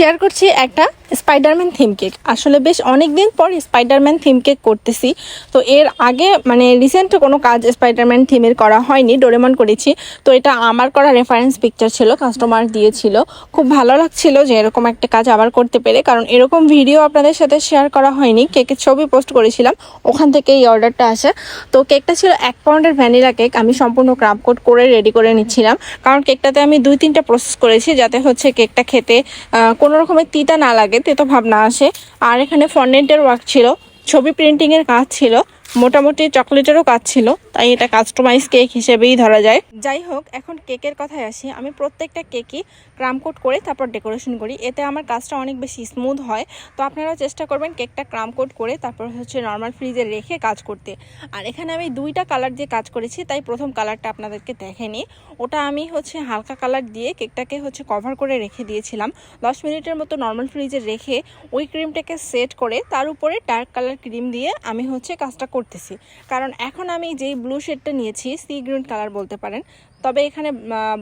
Share করছি একটা Spiderman theme cake আসলে বেশ অনেক দিন পর স্পাইডারম্যান থিম কেক করতেছি। তো এর আগে মানে রিসেন্ট কোনো কাজ স্পাইডারম্যান থিমের করা হয়নি ডোরেমন করেছি। তো এটা আমার করা রেফারেন্স পিকচার ছিল কাস্টমার দিয়েছিল। খুব ভালো লাগছিল যে এরকম একটা কাজ আবার করতে পেরে, কারণ এরকম ভিডিও আপনাদের সাথে শেয়ার করা হয়নি। কেকের ছবি পোস্ট করেছিলাম, ওখান থেকে এই অর্ডারটা আসে। তো কেকটা ছিল এক পাউন্ডের ভ্যানিলা কেক আমি সম্পূর্ণ ক্রাম কোট করে রেডি করে নিচ্ছিলাম। কারণ কেকটাতে আমি দুই তিনটা প্রসেস করেছি, যাতে হচ্ছে কেকটা খেতে কোনো রকমের তিতা না লাগে। তেতো ভাব না আসে। আর এখানে ফন্ডেন্টের ওয়ার্ক ছিল ছবি প্রিন্টিংয়ের কাজ ছিল। মোটামুটি চকলেটেরও কাজ ছিল, তাই এটা কাস্টমাইজ কেক হিসেবেই ধরা যায়। যাই হোক এখন কেকের কথায় আসি। আমি প্রত্যেকটা কেকই ক্রাম কোট করে তারপর ডেকোরেশন করি। এতে আমার কাজটা অনেক বেশি স্মুথ হয়। তো আপনারাও চেষ্টা করবেন কেকটা ক্রাম কোট করে তারপর হচ্ছে নর্মাল ফ্রিজে রেখে কাজ করতে। আর এখানে আমি দুইটা কালার দিয়ে কাজ করেছি, তাই প্রথম কালারটা আপনাদেরকে দেখেনি। ওটা আমি হচ্ছে হালকা কালার দিয়ে কেকটাকে হচ্ছে কভার করে রেখে দিয়েছিলাম। দশ মিনিটের মতো নর্মাল ফ্রিজে রেখে ওই ক্রিমটাকে সেট করে তার উপরে ডার্ক কালার ক্রিম দিয়ে আমি হচ্ছে কাজটা করতেছি। কারণ এখন আমি যেই ব্লু শেডটা নিয়েছি সি গ্রিন কালার বলতে পারেন, তবে এখানে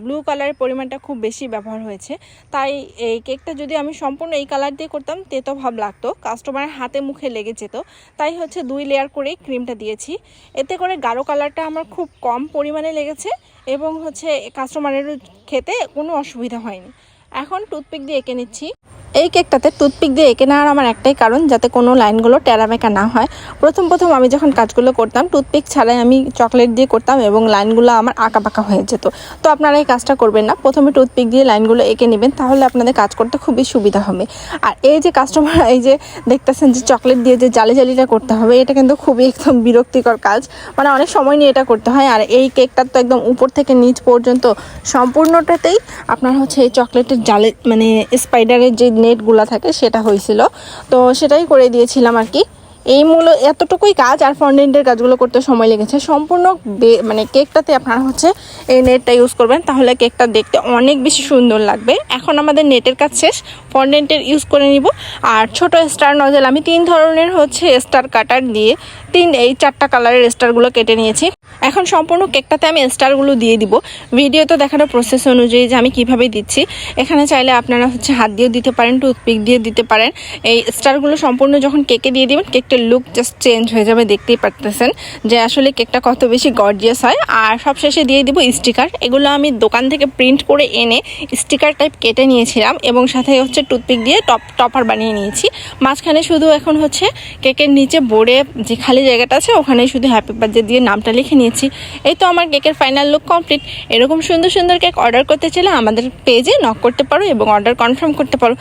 ব্লু কালারের পরিমাণটা খুব বেশি ব্যবহার হয়েছে। তাই এই কেকটা যদি আমি সম্পূর্ণ এই কালার দিয়ে করতাম, তেতো ভাব লাগতো কাস্টমারের হাতে মুখে লেগে যেত। তাই হচ্ছে দুই লেয়ার করেই ক্রিমটা দিয়েছি। এতে করে গাঢ় কালারটা আমার খুব কম পরিমাণে লেগেছে এবং হচ্ছে কাস্টমারের খেতে কোনো অসুবিধা হয়নি। এখন টুথপিক দিয়ে এঁকে নিচ্ছি। এই কেকটাতে টুথপিক দিয়ে এঁকে নেওয়ার আমার একটাই কারণ, যাতে কোনো লাইনগুলো টেরামেকা না হয়। প্রথম প্রথম আমি যখন কাজগুলো করতাম, টুথপিক ছাড়াই আমি চকলেট দিয়ে করতাম এবং লাইনগুলো আমার আঁকা বাঁকা হয়ে যেত। তো আপনারা এই কাজটা করবেন না। প্রথমে টুথপিক দিয়ে লাইনগুলো এঁকে নেবেন, তাহলে আপনাদের কাজ করতে খুবই সুবিধা হবে। আর এই যে কাস্টমার এই যে দেখতেছেন যে চকলেট দিয়ে যে জালি জালিটা করতে হবে, এটা কিন্তু খুবই একদম বিরক্তিকর কাজ। মানে অনেক সময় নিয়ে এটা করতে হয়। আর এই কেকটার তো একদম উপর থেকে নিচ পর্যন্ত সম্পূর্ণটাতেই আপনার হচ্ছে এই চকলেটের জালে মানে স্পাইডারের যে নেটগুলো থাকে সেটা হয়েছিল। তো সেটাই করে দিয়েছিলাম আর কি। এই মূল এতটুকুই কাজ আর ফন্ডেন্টের কাজগুলো করতে সময় লেগেছে। সম্পূর্ণ মানে কেকটাতে আপনারা হচ্ছে এই নেটটা ইউজ করবেন, তাহলে কেকটা দেখতে অনেক বেশি সুন্দর লাগবে। এখন আমাদের নেটের কাজ শেষ ফন্ডেন্টের ইউজ করে নিব। আর ছোট স্টার নজেল আমি তিন ধরনের হচ্ছে স্টার কাটার দিয়ে তিন এই চারটা কালারের স্টারগুলো কেটে নিয়েছি। এখন সম্পূর্ণ কেকটাতে আমি স্টারগুলো দিয়ে দিব। ভিডিও তো দেখানো প্রসেস অনুযায়ী যে আমি কীভাবে দিচ্ছি। এখানে চাইলে আপনারা হচ্ছে হাত দিয়েও দিতে পারেন টুথপিক দিয়ে দিতে পারেন। এই স্টারগুলো সম্পূর্ণ যখন কেকে দিয়ে দিবেন কেকটার লুক জাস্ট চেঞ্জ হয়ে যাবে, দেখতেই পারতেছেন যে আসলে কেকটা কত বেশি গর্জিয়াস হয়। আর সবশেষে দিয়ে দিব স্টিকার এগুলো আমি দোকান থেকে প্রিন্ট করে এনে স্টিকার টাইপ কেটে নিয়েছিলাম এবং সাথে হচ্ছে টুথপিক দিয়ে টপ টপার বানিয়ে নিয়েছি। মাঝখানে শুধু এখন হচ্ছে কেকের নিচে বোর্ডে যে খালি জায়গাটা আছে, ওখানে শুধু হ্যাপি বার্থডে দিয়ে নামটা লিখে নিয়েছি। এই তো আমার কেকের ফাইনাল লুক কমপ্লিট এরকম সুন্দর সুন্দর কেক অর্ডার করতে চাইলে আমাদের পেজে নক করতে পারো এবং অর্ডার কনফার্ম করতে পারো।